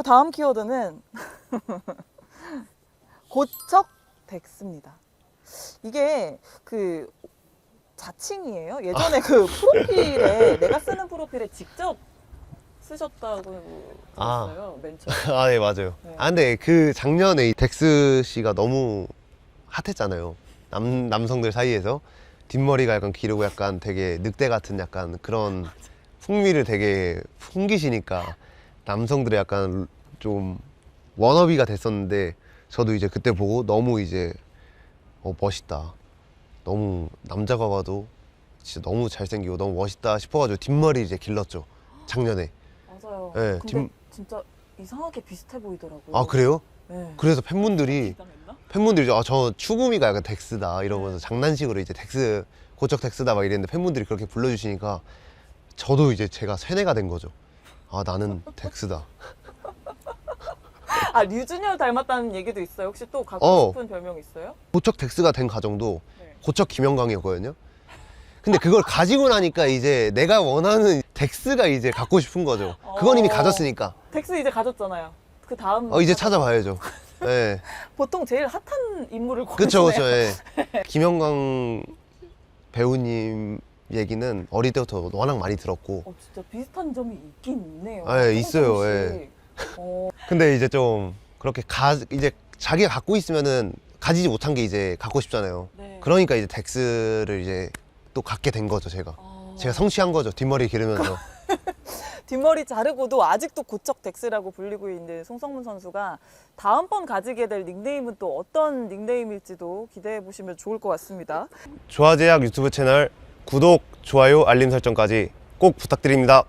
그리고 다음 키워드는 고척 덱스입니다. 이게 그 자칭이에요. 예전에 그 프로필에 내가 쓰는 프로필에 직접 쓰셨다고 아. 들었어요. 맨 처음. 아, 네, 맞아요. 네. 아, 근데 그 작년에 이 덱스 씨가 너무 핫했잖아요. 남, 남성들 사이에서. 뒷머리가 약간 기르고 약간 되게 늑대 같은 약간 그런 풍미를 되게 풍기시니까 남성들의 약간 좀 워너비가 됐었는데 저도 이제 그때 보고 너무 이제 어, 멋있다. 너무 남자가 봐도 진짜 너무 잘생기고 너무 멋있다 싶어가지고 뒷머리 이제 길렀죠. 작년에. 맞아요. 네, 근데 뒷- 진짜 이상하게 비슷해 보이더라고요. 아, 그래요? 네. 그래서 팬분들이 이상했나? 팬분들이 아, 저 추구미가 약간 덱스다 이러면서 장난식으로 이제 덱스 고척 덱스다 막 이랬는데 팬분들이 그렇게 불러주시니까 저도 이제 제가 세뇌가 된 거죠. 아 나는 덱스다. 아 류준열 닮았다는 얘기도 있어요. 혹시 또 갖고 어. 싶은 별명 있어요? 고척 덱스가 된 가정도 네. 고척 김영광이었거든요. 근데 그걸 가지고 나니까 이제 내가 원하는 덱스가 이제 갖고 싶은 거죠. 그건 이미 어. 가졌으니까. 덱스 이제 가졌잖아요. 그 다음 어 이제 찾아봐야죠. 예. 보통 제일 핫한 인물을 그쵸 고르시네요. 그쵸. 예. 김영광 배우님 얘기는 어릴 때부터 워낙 많이 들었고 어, 진짜 비슷한 점이 있긴 있네요. 아, 예, 있어요, 조금씩. 어, 근데 이제 좀 그렇게 가 이제 자기가 갖고 있으면은 가지지 못한 게 이제 갖고 싶잖아요. 네. 그러니까 이제 덱스를 이제 또 갖게 된 거죠, 제가. 어, 제가 성취한 거죠, 뒷머리 기르면서. 뒷머리 자르고도 아직도 고척 덱스라고 불리고 있는 송성문 선수가 다음번 가지게 될 닉네임은 또 어떤 닉네임일지도 기대해 보시면 좋을 것 같습니다. 조화제약 유튜브 채널 구독, 좋아요, 알림 설정까지 꼭 부탁드립니다.